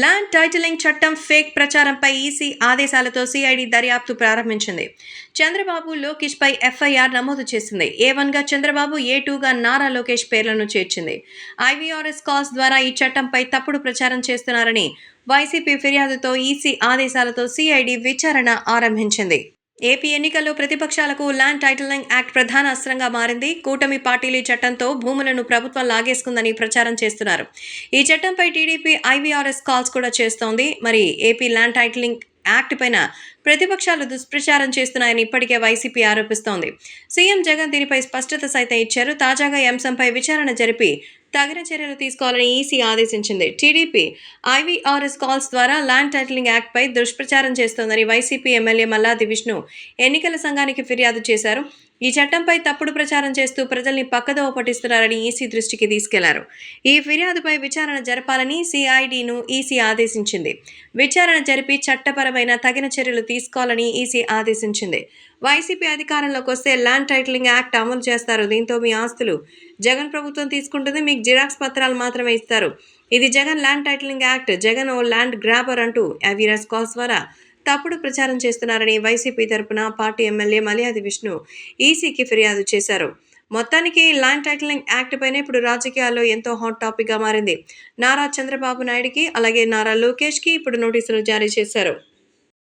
Land titling చట్టం fake ప్రచారంపై EC ఆదేశాలతో సిఐడి దర్యాప్తు ప్రారంభించింది. చంద్రబాబు లోకేష్ పై ఎఫ్ఐఆర్ నమోదు చేసింది. ఏ వన్గా చంద్రబాబు ఏ టూగా నారా లోకేష్ పేర్లను చేర్చింది. ఐవీఆర్ఎస్ కాల్స్ ద్వారా ఈ చట్టంపై తప్పుడు ప్రచారం చేస్తున్నారని వైసీపీ ఫిర్యాదుతో ఈసీ ఆదేశాలతో సిఐడి విచారణ ఆరంభించింది. ఏపీ ఎన్నికల్లో ప్రతిపక్షాలకు ల్యాండ్ టైటిలింగ్ యాక్ట్ ప్రధాన అస్త్రంగా మారింది. కూటమి పార్టీలు ఈ చట్టంతో భూములను ప్రభుత్వం లాగేసుకుందని ప్రచారం చేస్తున్నారు. ఈ చట్టంపై టీడీపీ ఐవీఆర్ఎస్ కాల్స్ కూడా చేస్తోంది. మరి ఏపీ ల్యాండ్ టైటిలింగ్ యాక్ట్ పైన ప్రతిపక్షాలు దుష్ప్రచారం చేస్తున్నాయని ఇప్పటికే వైసీపీ ఆరోపిస్తోంది. సీఎం జగన్ దీనిపై స్పష్టత సైతం ఇచ్చారు. తాజాగా ఈ అంశంపై విచారణ జరిపి తగిన చర్యలు తీసుకోవాలని ఈసీ ఆదేశించింది. టీడీపీ ఐవీఆర్ఎస్ కాల్స్ ద్వారా ల్యాండ్ టైటిలింగ్ యాక్ట్పై దుష్ప్రచారం చేస్తోందని వైసీపీ ఎమ్మెల్యే మల్లాది విష్ణు ఎన్నికల సంఘానికి ఫిర్యాదు చేశారు. ఈ చట్టంపై తప్పుడు ప్రచారం చేస్తూ ప్రజల్ని పక్కదోవ పట్టిస్తున్నారని ఈసీ దృష్టికి తీసుకెళ్ళారు. ఈ ఫిర్యాదుపై విచారణ జరపాలని సిఐడిను ఈసీ ఆదేశించింది. విచారణ జరిపి చట్టపరమైన తగిన చర్యలు తీసుకోవాలని ఈసీ ఆదేశించింది. వైసీపీ అధికారంలోకి వస్తే ల్యాండ్ టైటిలింగ్ యాక్ట్ అమలు చేస్తారు. దీంతో మీ ఆస్తులు జగన్ ప్రభుత్వం తీసుకుంటుంది. మీ మీకు జిరాక్స్ పత్రాలు మాత్రమే ఇస్తారు. ఇది Jagan land titling act. Jagan ఓ ల్యాండ్ గ్రాబర్ అంటూ అవిరస్ కోస్వారా ద్వారా తప్పుడు ప్రచారం చేస్తున్నారని వైసీపీ తరపున పార్టీ ఎమ్మెల్యే మలయాది విష్ణు ఈసీకి ఫిర్యాదు చేశారు. మొత్తానికి ల్యాండ్ టైటిలింగ్ యాక్ట్ పైన ఇప్పుడు రాజకీయాల్లో ఎంతో హాట్ టాపిక్గా మారింది. నారా చంద్రబాబు నాయుడుకి అలాగే నారా లోకేష్కి ఇప్పుడు నోటీసులు జారీ చేశారు.